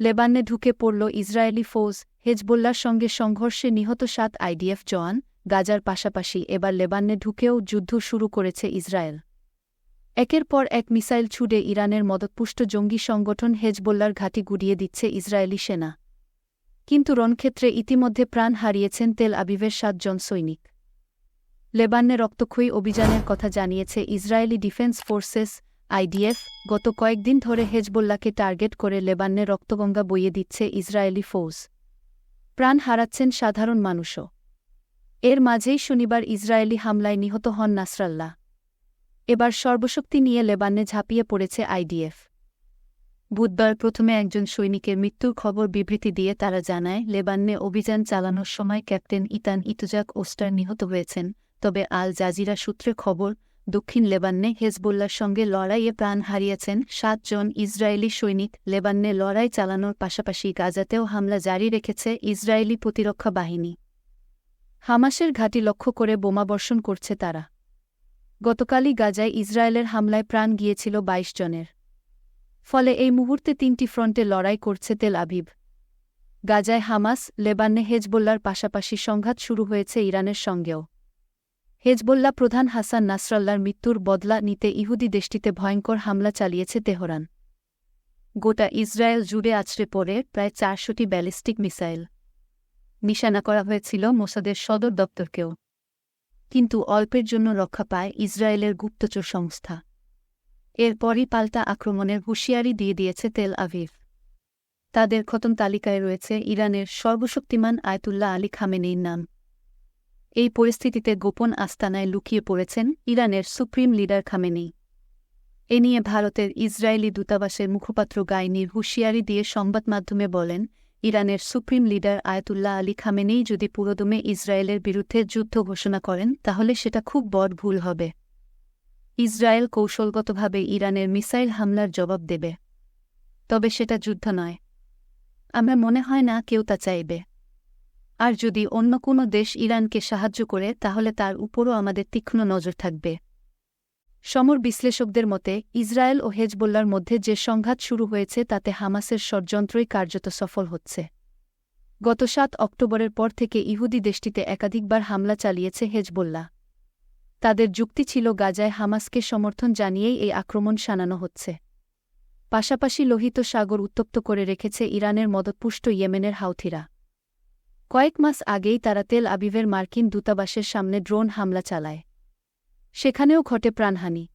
লেবাননে ঢুকে পড়ল ইসরায়েলি ফৌজ। হেজবোল্লার সঙ্গে সংঘর্ষে নিহত সাত আইডিএফ জওয়ান। গাজার পাশাপাশি এবার লেবাননে ঢুকেও যুদ্ধ শুরু করেছে ইসরায়েল। একের পর এক মিসাইল ছুড়ে ইরানের মদতপুষ্ট জঙ্গি সংগঠন হেজবোল্লার ঘাঁটি গুড়িয়ে দিচ্ছে ইসরায়েলি সেনা। কিন্তু রণক্ষেত্রে ইতিমধ্যে প্রাণ হারিয়েছেন তেল আবিবের সাতজন সৈনিক। লেবাননে রক্তক্ষয়ী অভিযানের কথা জানিয়েছে ইসরায়েলি ডিফেন্স ফোর্সেস আইডিএফ, গত কয়েকদিন ধরে হেজবোল্লাকে টার্গেট করে লেবাননে রক্তগঙ্গা বইয়ে দিচ্ছে ইসরায়েলি ফৌজ। প্রাণ হারাচ্ছেন সাধারণ মানুষও। এর মাঝেই শনিবার ইসরায়েলি হামলায় নিহত হন নাসরাল্লাহ। এবার সর্বশক্তি নিয়ে লেবাননে ঝাঁপিয়ে পড়েছে আইডিএফ। বুধবার প্রথমে একজন সৈনিকের মৃত্যুর খবর বিবৃতি দিয়ে তারা জানায়, লেবাননে অভিযান চালানোর সময় ক্যাপ্টেন ইতান ইতুজাক ওস্টার নিহত হয়েছেন, তবে আল জাজিরা সূত্রে খবর দক্ষিণ লেবাননে হেজবোল্লার সঙ্গে লড়াইয়ে প্রাণ হারিয়েছেন সাতজন ইসরায়েলি সৈনিক। লেবাননে লড়াই চালানোর পাশাপাশি গাজাতেও হামলা জারি রেখেছে ইসরায়েলি প্রতিরক্ষা বাহিনী। হামাসের ঘাঁটি লক্ষ্য করে বোমাবর্ষণ করছে তারা। গতকালই গাজায় ইসরায়েলের হামলায় প্রাণ গিয়েছিল ২২ জনের। ফলে এই মুহূর্তে তিনটি ফ্রন্টে লড়াই করছে তেল আবিব। গাজায় হামাস, লেবাননে হেজবোল্লার পাশাপাশি সংঘাত শুরু হয়েছে ইরানের সঙ্গেও। হেজবোল্লা প্রধান হাসান নাসরাল্লার মৃত্যুর বদলা নিতে ইহুদি দেশটিতে ভয়ঙ্কর হামলা চালিয়েছে তেহরান। গোটা ইসরায়েল জুড়ে আছড়ে পড়ে প্রায় চারশোটি ব্যালিস্টিক মিসাইল। নিশানা করা হয়েছিল মোসাদের সদর দপ্তরকেও। কিন্তু অল্পের জন্য রক্ষা পায় ইসরায়েলের গুপ্তচর সংস্থা। এরপরই পাল্টা আক্রমণের হুঁশিয়ারি দিয়ে দিয়েছে তেল আভিভ। তাদের খতম তালিকায় রয়েছে ইরানের সর্বশক্তিমান আয়তুল্লাহ আলী খামেনেইর নাম। এই পরিস্থিতিতে গোপন আস্তানায় লুকিয়ে পড়েছেন ইরানের সুপ্রিম লিডার খামেনি। এ নিয়ে ভারতের ইসরায়েলি দূতাবাসের মুখপাত্র গাইনির হুঁশিয়ারি দিয়ে সংবাদমাধ্যমে বলেন, ইরানের supreme leader Ayatollah Ali Khamenei যদি পুরোদমে ইসরায়েলের বিরুদ্ধে যুদ্ধ ঘোষণা করেন, তাহলে সেটা খুব বড় ভুল হবে। ইসরায়েল কৌশলগতভাবে ইরানের মিসাইল হামলার জবাব দেবে। তবে সেটা যুদ্ধ নয়। আমরা মনে হয় না কেউ তা চাইবে। আর যদি অন্য কোনো দেশ ইরানকে সাহায্য করে, তাহলে তার উপরও আমাদের তীক্ষ্ণ নজর থাকবে। সমর বিশ্লেষকদের মতে, ইসরায়েল ও হেজবোল্লার মধ্যে যে সংঘাত শুরু হয়েছে, তাতে হামাসের ষড়যন্ত্রই কার্যত সফল হচ্ছে। গত সাত অক্টোবরের পর থেকে ইহুদি দেশটিতে একাধিকবার হামলা চালিয়েছে হেজবোল্লা তাদের যুক্তি ছিল, গাজায় হামাসকে সমর্থন জানিয়েই এই আক্রমণ শানানো হচ্ছে। পাশাপাশি লোহিত সাগর উত্তপ্ত করে রেখেছে ইরানের মদতপুষ্ট ইয়েমেনের হাউথিরা। কয়েক মাস আগেই তারা তেল আবিবের মার্কিন দূতাবাসের সামনে ড্রোন হামলা চালায়। সেখানেও ঘটে প্রাণহানি।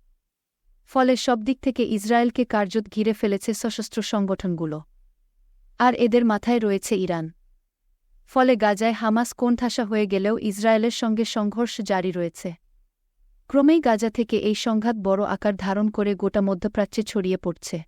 ফলে সব দিক থেকে ইসরায়েলকে কার্যত ঘিরে ফেলেছে সশস্ত্র সংগঠনগুলো। আর এদের মাথায় রয়েছে ইরান। ফলে গাজায় হামাস কোণঠাসা হয়ে গেলেও ইসরায়েলের সঙ্গে সংঘর্ষ জারি রয়েছে। ক্রমেই গাজা থেকে এই সংঘাত বড় আকার ধারণ করে গোটা মধ্যপ্রাচ্যে ছড়িয়ে পড়ছে।